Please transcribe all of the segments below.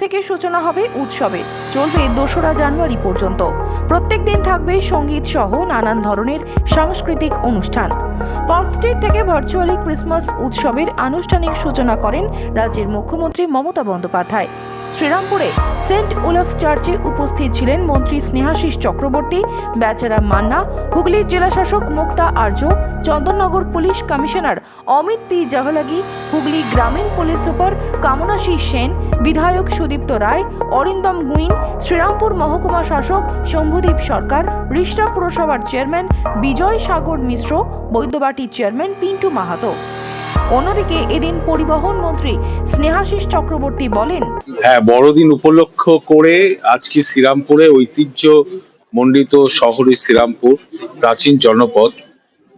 থেকে সূচনা হবে উৎসবে। চলবে দোসরা জানুয়ারি পর্যন্ত। প্রত্যেক দিন থাকবে সংগীত সহ নানান ধরনের সাংস্কৃতিক অনুষ্ঠান। পার্ক স্ট্রিট থেকে ভার্চুয়ালি ক্রিসমাস উৎসবের আনুষ্ঠানিক সূচনা করেন রাজ্যের মুখ্যমন্ত্রী মমতা বন্দ্যোপাধ্যায়। শ্রীরামপুরে সেন্ট উলফ চার্চে উপস্থিত ছিলেন মন্ত্রী স্নেহাশিস চক্রবর্তী, বেচারা মান্না, হুগলির জেলাশাসক Mukta Arya, Chandannagar police commissioner Amit P জাহলাগি, Hooghly গ্রামীণ পুলিশ সুপার কামনাশিস সেন, বিধায়ক সুদীপ্ত রায়, অরিন্দম গুইন, শ্রীরামপুর মহকুমা শাসক শম্ভুদীপ সরকার, রিষ্টা পুরসভার চেয়ারম্যান বিজয় সাগর মিশ্র বৈদ্যবাটির চেয়ারম্যান পিন্টু মাহাতো। অন্যদিকে এদিন পরিবহন মন্ত্রী স্নেহাশিস চক্রবর্তী বলেন হ্যাঁ বড়দিন উপলক্ষ করে আজকে শ্রীরামপুরে ঐতিহ্য মণ্ডিত শহরে শ্রীরামপুর, প্রাচীন জনপদ।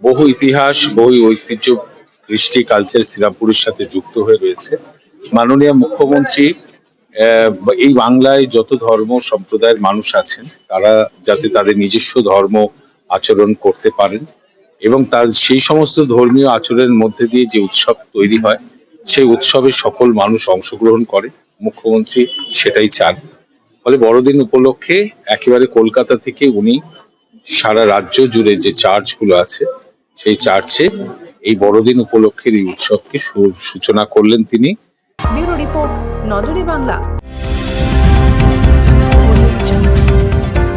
বহু ইতিহাস, বহু ঐতিহ্য কৃষ্টি কালচার শ্রীরামপুরের সাথে যুক্ত হয়ে রয়েছে। মাননীয় মুখ্যমন্ত্রী এই বাংলায় যত ধর্ম সম্প্রদায়ের মানুষ আছেন, তারা যাতে তাদের নিজস্ব ধর্ম আচরণ করতে পারেন। এবং তার সেই সমস্ত ধর্মীয় আচরণের মধ্যে দিয়ে যে উৎসব তৈরি হয়, সেই উৎসবে সকল মানুষ অংশগ্রহণ করে, মুখ্যমন্ত্রী সেটাই চান। ফলে বড়দিন উপলক্ষে একেবারে কলকাতা থেকে উনি সারা রাজ্য জুড়ে যে চার্চগুলো আছে, সেই চার্চে এই বড়দিন উপলক্ষের এই উৎসবকে সূচনা করলেন তিনি। রিপোর্ট, নজরে বাংলা।